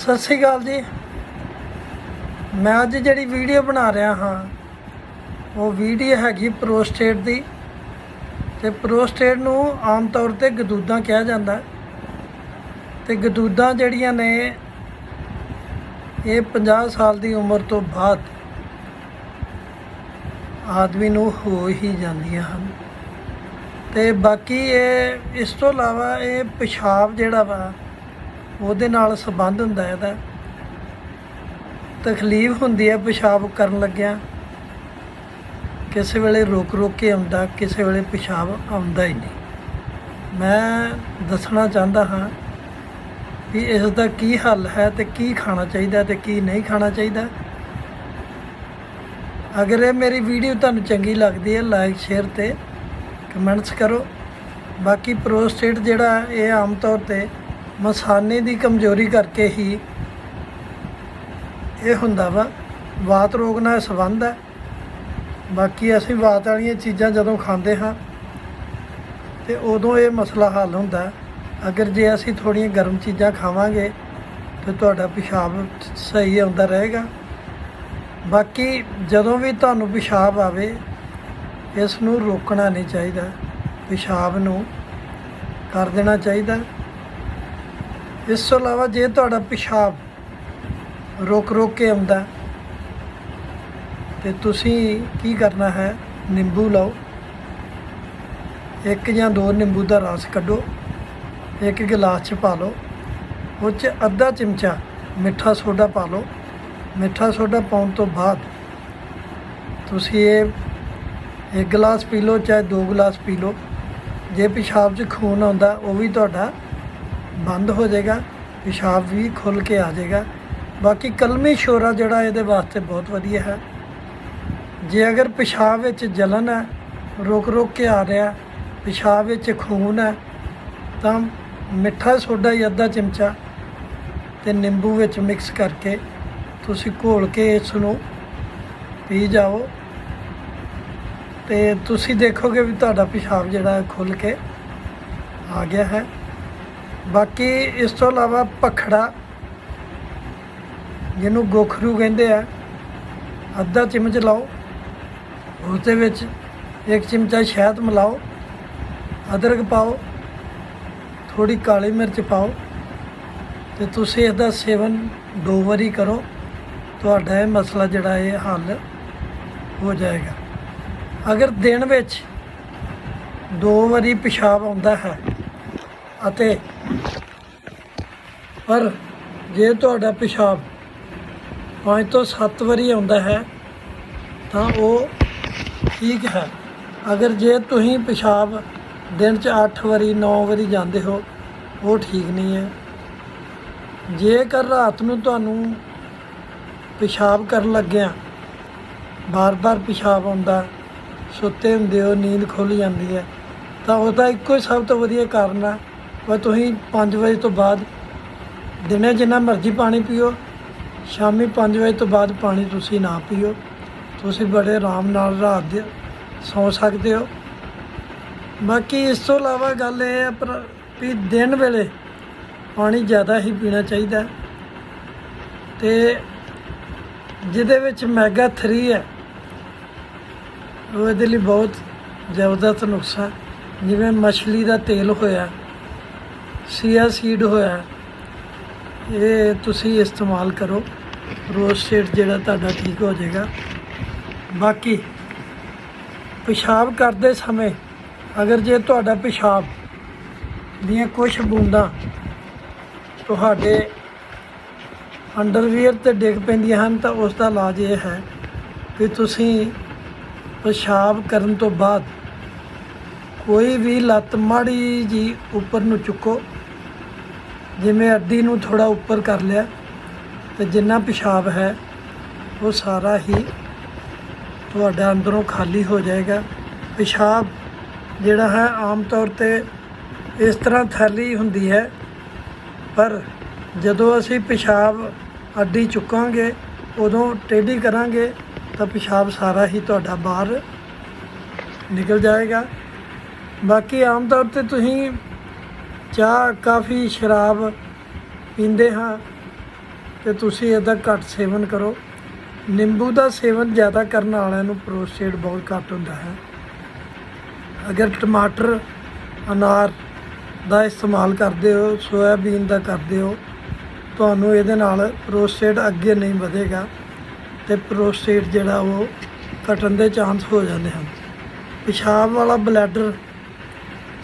ਸਤਿ ਸ੍ਰੀ ਅਕਾਲ ਜੀ ਮੈਂ ਅੱਜ ਜਿਹੜੀ ਵੀਡੀਓ ਬਣਾ ਰਿਹਾ ਹਾਂ, ਉਹ ਵੀਡੀਓ ਹੈਗੀ ਪ੍ਰੋਸਟੇਟ ਦੀ ਤੇ ਪ੍ਰੋਸਟੇਟ ਨੂੰ ਆਮ ਤੌਰ ਤੇ ਗਦੂਦਾਂ ਕਿਹਾ ਜਾਂਦਾ ਹੈ। ਤੇ ਗਦੂਦਾਂ ਜਿਹੜੀਆਂ ਨੇ, ਇਹ 50 ਸਾਲ ਦੀ ਉਮਰ ਤੋਂ ਬਾਅਦ ਆਦਮੀ ਨੂੰ ਹੋ ਹੀ ਜਾਂਦੀਆਂ ਹਨ ਤੇ ਬਾਕੀ ਇਹ, ਇਸ ਤੋਂ ਇਲਾਵਾ ਇਹ ਪਿਸ਼ਾਬ ਜਿਹੜਾ ਵਾ ਉਹਦੇ ਨਾਲ ਸੰਬੰਧ ਹੁੰਦਾ ਹੈ ਇਹਦਾ ਤਕਲੀਫ ਹੁੰਦੀ ਹੈ, ਪਿਸ਼ਾਬ ਕਰਨ ਲੱਗਿਆ। ਕਿਸੇ ਵੇਲੇ ਰੋਕ ਰੋਕ ਕੇ ਆਉਂਦਾ, ਕਿਸੇ ਵੇਲੇ ਪਿਸ਼ਾਬ ਆਉਂਦਾ ਹੀ ਨਹੀਂ। ਮੈਂ ਦੱਸਣਾ ਚਾਹੁੰਦਾ ਹਾਂ ਵੀ ਇਸ ਦਾ ਕੀ ਹੱਲ ਹੈ ਤੇ ਕੀ ਖਾਣਾ ਚਾਹੀਦਾ ਤੇ ਕੀ ਨਹੀਂ ਖਾਣਾ ਚਾਹੀਦਾ। ਅਗਰ ਇਹ ਮੇਰੀ ਵੀਡੀਓ ਤੁਹਾਨੂੰ ਚੰਗੀ ਲੱਗਦੀ ਹੈ, ਲਾਈਕ, ਸ਼ੇਅਰ ਤੇ ਕਮੈਂਟਸ ਕਰੋ। ਬਾਕੀ ਪ੍ਰੋਸਟੇਟ ਜਿਹੜਾ ਇਹ ਆਮ ਤੌਰ ਤੇ ਮਸਾਨੇ ਦੀ ਕਮਜ਼ੋਰੀ ਕਰਕੇ ਹੀ ਇਹ ਹੁੰਦਾ ਵਾ। ਵਾਤ ਰੋਗ ਨਾਲ ਸੰਬੰਧ ਹੈ। ਬਾਕੀ ਅਸੀਂ ਵਾਤ ਵਾਲੀਆਂ ਚੀਜ਼ਾਂ ਜਦੋਂ ਖਾਂਦੇ ਹਾਂ, ਤੇ ਉਦੋਂ ਇਹ ਮਸਲਾ ਹੱਲ ਹੁੰਦਾ ਅਗਰ ਜੇ ਅਸੀਂ ਥੋੜੀਆਂ ਗਰਮ ਚੀਜ਼ਾਂ ਖਾਵਾਂਗੇ, ਤੇ ਤੁਹਾਡਾ ਪਿਸ਼ਾਬ ਸਹੀ ਆਉਂਦਾ ਰਹੇਗਾ। ਬਾਕੀ ਜਦੋਂ ਵੀ ਤੁਹਾਨੂੰ ਪਿਸ਼ਾਬ ਆਵੇ, ਇਸ ਨੂੰ ਰੋਕਣਾ ਨਹੀਂ ਚਾਹੀਦਾ। ਪਿਸ਼ਾਬ ਨੂੰ ਕਰ ਦੇਣਾ ਚਾਹੀਦਾ। ਇਸ ਤੋਂ ਇਲਾਵਾ ਜੇ ਤੁਹਾਡਾ ਪਿਸ਼ਾਬ ਰੋਕ ਰੋਕ ਕੇ ਆਉਂਦਾ ਤੇ ਤੁਸੀਂ ਕੀ ਕਰਨਾ ਹੈ? ਨਿੰਬੂ ਲਓ। ਇੱਕ ਜਾਂ ਦੋ ਨਿੰਬੂ ਦਾ ਰਸ ਕੱਢੋ। ਇੱਕ ਗਿਲਾਸ ਚ ਪਾ ਲਓ। ਉਹ ਚ ਅੱਧਾ ਚਮਚਾ ਮਿੱਠਾ ਸੋਡਾ ਪਾ ਲਓ। ਮਿੱਠਾ ਸੋਡਾ ਪਾਉਣ ਤੋਂ ਬਾਅਦ ਤੁਸੀਂ ਇਹ ਇੱਕ ਗਲਾਸ ਪੀ ਲਓ, ਚਾਹੇ ਦੋ ਗਲਾਸ ਪੀ ਲਓ। ਜੇ ਪਿਸ਼ਾਬ 'ਚ ਖੂਨ ਆਉਂਦਾ, ਉਹ ਵੀ ਤੁਹਾਡਾ ਬੰਦ ਹੋ ਜਾਏਗਾ, ਪਿਸ਼ਾਬ ਵੀ ਖੁੱਲ ਕੇ ਆ ਜਾਏਗਾ। ਬਾਕੀ ਕਲਮੀ ਸ਼ੋਰਾ ਜਿਹੜਾ ਇਹਦੇ ਵਾਸਤੇ ਬਹੁਤ ਵਧੀਆ ਹੈ। ਜੇ ਅਗਰ ਪਿਸ਼ਾਬ ਵਿੱਚ ਜਲਨ ਹੈ, ਰੁਕ ਰੁਕ ਕੇ ਆ ਰਿਹਾ ਪਿਸ਼ਾਬ ਵਿੱਚ ਖੂਨ ਹੈ, ਤਾਂ ਮਿੱਠਾ ਸੋਡਾ ਹੀ ਅੱਧਾ ਚਮਚਾ ਤੇ ਨਿੰਬੂ ਵਿੱਚ ਮਿਕਸ ਕਰਕੇ ਤੁਸੀਂ ਘੋਲ ਕੇ ਇਸ ਨੂੰ ਪੀ ਜਾਓ। ਤੇ ਤੁਸੀਂ ਦੇਖੋਗੇ ਵੀ ਤੁਹਾਡਾ ਪਿਸ਼ਾਬ ਜਿਹੜਾ ਹੈ ਖੁੱਲ ਕੇ ਆ ਗਿਆ ਹੈ। ਬਾਕੀ ਇਸ ਤੋਂ ਇਲਾਵਾ ਪਖੜਾ ਜਿਹਨੂੰ ਗੋਖਰੂ ਕਹਿੰਦੇ ਆ, ਅੱਧਾ ਚਮਚ ਲਾਓ ਉਸ ਦੇ ਵਿੱਚ ਇੱਕ ਚਮਚਾ ਸ਼ਹਿਦ ਮਿਲਾਓ, ਅਦਰਕ ਪਾਓ ਥੋੜੀ ਕਾਲੀ ਮਿਰਚ ਪਾਓ ਤੇ ਤੁਸੀਂ ਇਹਦਾ ਸੇਵਨ ਦੋ ਵਾਰੀ ਕਰੋ, ਤੁਹਾਡਾ ਇਹ ਮਸਲਾ ਜਿਹੜਾ ਇਹ ਹੱਲ ਹੋ ਜਾਏਗਾ। ਅਗਰ ਦਿਨ ਵਿੱਚ ਦੋ ਵਾਰੀ ਪਿਸ਼ਾਬ ਆਉਂਦਾ ਹੈ ਅਤੇ ਪਰ ਜੇ ਤੁਹਾਡਾ ਪਿਸ਼ਾਬ ਪੰਜ ਤੋਂ ਸੱਤ ਵਾਰੀ ਆਉਂਦਾ ਹੈ, ਤਾਂ ਉਹ ਠੀਕ ਹੈ। ਅਗਰ ਜੇ ਤੁਸੀਂ ਪਿਸ਼ਾਬ ਦਿਨ 'ਚ 8 ਵਾਰੀ 9 ਵਾਰੀ ਜਾਂਦੇ ਹੋ, ਉਹ ਠੀਕ ਨਹੀਂ ਹੈ। ਜੇਕਰ ਰਾਤ ਨੂੰ ਤੁਹਾਨੂੰ ਪਿਸ਼ਾਬ ਕਰਨ ਲੱਗਿਆ, ਬਾਰ-ਬਾਰ ਪਿਸ਼ਾਬ ਆਉਂਦਾ, ਸੁੱਤੇ ਹੁੰਦੇ ਹੋ, ਨੀਂਦ ਖੁੱਲ ਜਾਂਦੀ ਹੈ, ਤਾਂ ਉਹਦਾ ਇੱਕੋ ਹੀ ਸਭ ਤੋਂ ਵਧੀਆ ਕਾਰਨ ਹੈ ਤੁਸੀਂ 5 ਵਜੇ ਤੋਂ ਬਾਅਦ ਦਿਨੇ ਜਿੰਨਾ ਮਰਜ਼ੀ ਪਾਣੀ ਪੀਓ, ਸ਼ਾਮੀ 5 ਵਜੇ ਤੋਂ ਬਾਅਦ ਪਾਣੀ ਤੁਸੀਂ ਨਾ ਪੀਓ। ਤੁਸੀਂ ਬੜੇ ਆਰਾਮ ਨਾਲ ਰਾਤ ਦੇ ਸੌ ਸਕਦੇ ਹੋ। ਬਾਕੀ ਇਸ ਤੋਂ ਇਲਾਵਾ ਗੱਲ ਇਹ ਹੈ ਪਰ ਵੀ ਦਿਨ ਵੇਲੇ ਪਾਣੀ ਜ਼ਿਆਦਾ ਹੀ ਪੀਣਾ ਚਾਹੀਦਾ ਹੈ। ਤੇ ਜਿਹਦੇ ਵਿੱਚ ਮੈਗਾ 3 ਹੈ, ਉਹ ਇਹਦੇ ਲਈ ਬਹੁਤ ਜ਼ਬਰਦਸਤ ਨੁਕਸਾ ਜਿਵੇਂ ਮਛਲੀ ਦਾ ਤੇਲ ਹੋਇਆ ਸੀਆ ਸੀਡ ਹੋਇਆ ਇਹ ਤੁਸੀਂ ਇਸਤੇਮਾਲ ਕਰੋ। ਰੋਸਟਡ ਜਿਹੜਾ ਤੁਹਾਡਾ ਠੀਕ ਹੋ ਜਾਏਗਾ। ਬਾਕੀ ਪਿਸ਼ਾਬ ਕਰਦੇ ਸਮੇਂ ਅਗਰ ਜੇ ਤੁਹਾਡਾ ਪਿਸ਼ਾਬ ਦੀਆਂ ਕੁਝ ਬੂੰਦਾਂ ਤੁਹਾਡੇ ਅੰਡਰਵੀਅਰ ਤੇ ਡਿੱਗ ਪੈਂਦੀਆਂ ਹਨ ਤਾਂ ਉਸ ਦਾ ਇਲਾਜ ਇਹ ਹੈ ਕਿ ਤੁਸੀਂ ਪਿਸ਼ਾਬ ਕਰਨ ਤੋਂ ਬਾਅਦ ਕੋਈ ਵੀ ਲੱਤ ਮਾੜੀ ਜੀ ਉੱਪਰ ਨੂੰ ਚੁੱਕੋ। ਜਿਵੇਂ ਅੱਡੀ ਨੂੰ ਥੋੜਾ ਉੱਪਰ ਕਰ ਲਿਆ ਤੇ ਜਿੰਨਾ ਪਿਸ਼ਾਬ ਹੈ, ਉਹ ਸਾਰਾ ਹੀ ਤੁਹਾਡਾ ਅੰਦਰੋਂ ਖਾਲੀ ਹੋ ਜਾਏਗਾ। ਪਿਸ਼ਾਬ ਜਿਹੜਾ ਹੈ ਆਮ ਤੌਰ ਤੇ ਇਸ ਤਰ੍ਹਾਂ ਥੈਲੀ ਹੁੰਦੀ ਹੈ, ਪਰ ਜਦੋਂ ਅਸੀਂ ਪਿਸ਼ਾਬ ਅੱਡੀ ਚੁੱਕਾਂਗੇ, ਉਦੋਂ ਟੇਢੀ ਕਰਾਂਗੇ, ਤਾਂ ਪਿਸ਼ਾਬ ਸਾਰਾ ਹੀ ਤੁਹਾਡਾ ਬਾਹਰ ਨਿਕਲ ਜਾਏਗਾ। ਬਾਕੀ ਆਮ ਤੌਰ ਤੇ ਤੁਸੀਂ ਚਾਹ, ਕਾਫੀ ਸ਼ਰਾਬ ਪੀਂਦੇ ਹਾਂ ਤੇ ਤੁਸੀਂ ਇਹਦਾ ਘੱਟ ਸੇਵਨ ਕਰੋ। ਨਿੰਬੂ ਦਾ ਸੇਵਨ ਜ਼ਿਆਦਾ ਕਰਨ ਵਾਲਿਆਂ ਨੂੰ ਪ੍ਰੋਸਟੇਟ ਬਹੁਤ ਘੱਟ ਹੁੰਦਾ ਹੈ। ਅਗਰ ਟਮਾਟਰ, ਅਨਾਰ ਦਾ ਇਸਤੇਮਾਲ ਕਰਦੇ ਹੋ, ਸੋਇਆਬੀਨ ਦਾ ਕਰਦੇ ਹੋ, ਤੁਹਾਨੂੰ ਇਹਦੇ ਨਾਲ ਪ੍ਰੋਸਟੇਟ ਅੱਗੇ ਨਹੀਂ ਵਧੇਗਾ ਤੇ ਪ੍ਰੋਸਟੇਟ ਜਿਹੜਾ ਉਹ ਘਟਣ ਦੇ ਚਾਂਸ ਹੋ ਜਾਂਦੇ ਹਨ। ਪਿਸ਼ਾਬ ਵਾਲਾ ਬਲੈਡਰ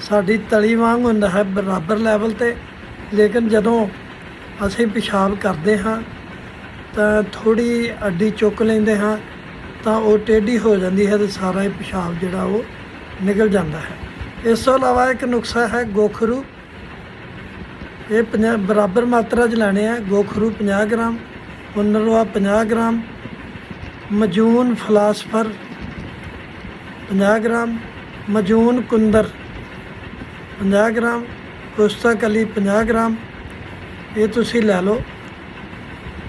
ਸਾਡੀ ਤਲੀ ਵਾਂਗ ਹੁੰਦਾ ਹੈ ਬਰਾਬਰ ਲੈਵਲ ਤੇ। ਲੇਕਿਨ ਜਦੋਂ ਅਸੀਂ ਪਿਸ਼ਾਬ ਕਰਦੇ ਹਾਂ, ਤਾਂ ਥੋੜੀ ਅੱਡੀ ਚੁੱਕ ਲੈਂਦੇ ਹਾਂ, ਤਾਂ ਉਹ ਟੇਢੀ ਹੋ ਜਾਂਦੀ ਹੈ ਤੇ ਸਾਰਾ ਹੀ ਪਿਸ਼ਾਬ ਜਿਹੜਾ ਉਹ ਨਿਕਲ ਜਾਂਦਾ ਹੈ। ਇਸ ਤੋਂ ਇਲਾਵਾ ਇੱਕ ਨੁਕਸਾ ਹੈ ਗੋਖਰੂ। ਇਹ ਪੰਜਾਹ, ਬਰਾਬਰ ਮਾਤਰਾ 'ਚ ਲੈਣੇ ਆ। ਗੋਖਰੂ 50 ਗ੍ਰਾਮ, ਪੁਨਰਵਾ 50 ਗ੍ਰਾਮ, ਮਜੂਨ ਫਲਾਸਫਰ 50 ਗ੍ਰਾਮ, ਮਜੂਨ ਕੁੰਦਰ 50 ਗ੍ਰਾਮ, ਕੁਸਤਾ ਕਲੀ 50 ਗ੍ਰਾਮ, ਇਹ ਤੁਸੀਂ ਲੈ ਲਓ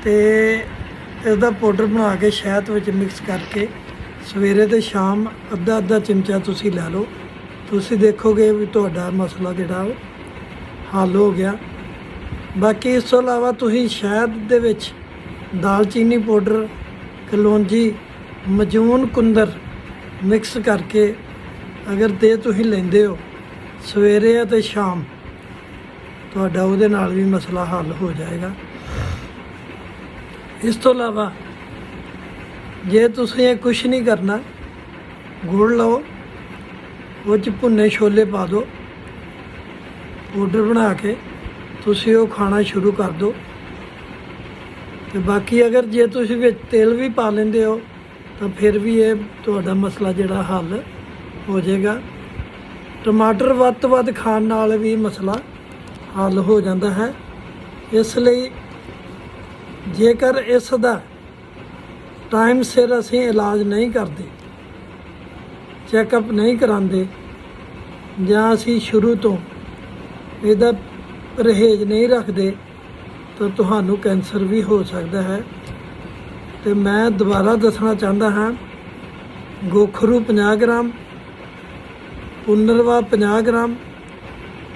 ਤੇ ਇਹਦਾ ਪਾਊਡਰ ਬਣਾ ਕੇ ਸ਼ਹਿਦ ਵਿੱਚ ਮਿਕਸ ਕਰਕੇ ਸਵੇਰੇ ਤੇ ਸ਼ਾਮ ਅੱਧਾ ਅੱਧਾ ਚਮਚਾ ਤੁਸੀਂ ਲੈ ਲਓ। ਤੁਸੀਂ ਦੇਖੋਗੇ ਵੀ ਤੁਹਾਡਾ ਮਸਲਾ ਜਿਹੜਾ ਉਹ ਹੱਲ ਹੋ ਗਿਆ। ਬਾਕੀ ਇਸ ਤੋਂ ਇਲਾਵਾ ਤੁਸੀਂ ਸ਼ਹਿਦ ਦੇ ਵਿੱਚ ਦਾਲਚੀਨੀ ਪਾਊਡਰ, ਕਲੌਂਜੀ, ਮਜੂਨ ਕੁੰਦਰ ਮਿਕਸ ਕਰਕੇ ਅਗਰ ਤੇ ਤੁਸੀਂ ਲੈਂਦੇ ਹੋ ਸਵੇਰੇ ਅਤੇ ਸ਼ਾਮ। ਤੁਹਾਡਾ ਉਹਦੇ ਨਾਲ ਵੀ ਮਸਲਾ ਹੱਲ ਹੋ ਜਾਏਗਾ। ਇਸ ਤੋਂ ਇਲਾਵਾ, ਜੇ ਤੁਸੀਂ ਇਹ ਕੁਝ ਨਹੀਂ ਕਰਨਾ, ਗੁੜ ਲਓ, ਉਹ 'ਚ ਭੁੰਨੇ ਛੋਲੇ ਪਾ ਦਿਓ, ਪਾਊਡਰ ਬਣਾ ਕੇ ਤੁਸੀਂ ਉਹ ਖਾਣਾ ਸ਼ੁਰੂ ਕਰ ਦਿਓ। ਤੇ ਬਾਕੀ ਅਗਰ ਜੇ ਤੁਸੀਂ ਵਿੱਚ ਤੇਲ ਵੀ ਪਾ ਲੈਂਦੇ ਹੋ, ਤਾਂ ਫਿਰ ਵੀ ਇਹ ਤੁਹਾਡਾ ਮਸਲਾ ਜਿਹੜਾ ਹੱਲ ਹੋ ਜਾਏਗਾ। ਟਮਾਟਰ ਵੱਧ ਤੋਂ ਵੱਧ ਖਾਣ ਨਾਲ ਵੀ ਮਸਲਾ ਹੱਲ ਹੋ ਜਾਂਦਾ ਹੈ। ਇਸ ਲਈ ਜੇਕਰ ਇਸ ਦਾ ਟਾਈਮ ਸਿਰ ਅਸੀਂ ਇਲਾਜ ਨਹੀਂ ਕਰਦੇ ਚੈੱਕਅਪ ਨਹੀਂ ਕਰਾਉਂਦੇ, ਜਾਂ ਅਸੀਂ ਸ਼ੁਰੂ ਤੋਂ ਇਹਦਾ ਪਰਹੇਜ਼ ਨਹੀਂ ਰੱਖਦੇ, ਤਾਂ ਤੁਹਾਨੂੰ ਕੈਂਸਰ ਵੀ ਹੋ ਸਕਦਾ ਹੈ। ਤੇ ਮੈਂ ਦੁਬਾਰਾ ਦੱਸਣਾ ਚਾਹੁੰਦਾ ਹਾਂ, ਗੋਖਰੂ 50 ਗ੍ਰਾਮ ਪੁਨਰਵਾ 50 ਗ੍ਰਾਮ,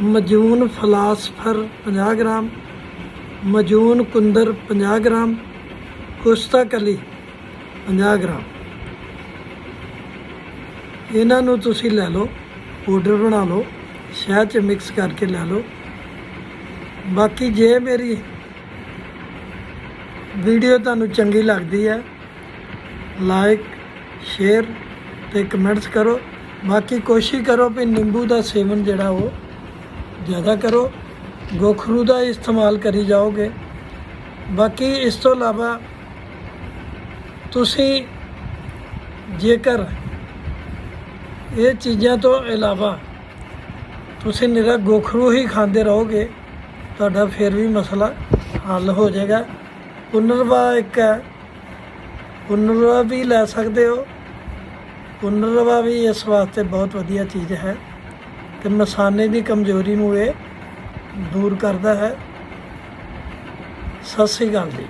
ਮਜੂਨ ਫਲਾਸਫਰ 50 ਗ੍ਰਾਮ, ਮਜੂਨ ਕੁੰਦਰ 50 ਗ੍ਰਾਮ, ਕੁਸਤਾ ਕਲੀ 50 ਗ੍ਰਾਮ। ਇਹਨਾਂ ਨੂੰ ਤੁਸੀਂ ਲੈ ਲਓ ਪਾਊਡਰ ਬਣਾ ਲਓ, ਸ਼ਹਿਦ ਚ ਮਿਕਸ ਕਰਕੇ ਲੈ ਲਓ। ਬਾਕੀ ਜੇ ਮੇਰੀ ਵੀਡੀਓ ਤੁਹਾਨੂੰ ਚੰਗੀ ਲੱਗਦੀ ਹੈ ਲਾਈਕ ਸ਼ੇਅਰ ਤੇ ਕਮੈਂਟਸ ਕਰੋ। ਬਾਕੀ ਕੋਸ਼ਿਸ਼ ਕਰੋ ਵੀ ਨਿੰਬੂ ਦਾ ਸੇਵਨ ਜਿਹੜਾ ਉਹ ਜ਼ਿਆਦਾ ਕਰੋ। ਗੋਖਰੂ ਦਾ ਇਸਤੇਮਾਲ ਕਰੀ ਜਾਓਗੇ। ਬਾਕੀ ਇਸ ਤੋਂ ਇਲਾਵਾ ਤੁਸੀਂ ਜੇਕਰ ਇਹ ਚੀਜ਼ਾਂ ਤੋਂ ਇਲਾਵਾ ਤੁਸੀਂ ਨਿਰਾ ਗੋਖਰੂ ਹੀ ਖਾਂਦੇ ਰਹੋਗੇ, ਤੁਹਾਡਾ ਫਿਰ ਵੀ ਮਸਲਾ ਹੱਲ ਹੋ ਜਾਏਗਾ। ਪੁਨਰਵਾ ਇੱਕ ਹੈ। ਪੁਨਰਵਾ ਵੀ ਲੈ ਸਕਦੇ ਹੋ। ਪੁਨਰਵਾ ਵੀ ਇਸ ਵਾਸਤੇ ਬਹੁਤ ਵਧੀਆ ਚੀਜ਼ ਹੈ ਤੇ ਮਸਾਨੇ ਦੀ ਕਮਜ਼ੋਰੀ ਨੂੰ ਇਹ ਦੂਰ ਕਰਦਾ ਹੈ। ਸਤਿ ਸ੍ਰੀ ਅਕਾਲ ਜੀ।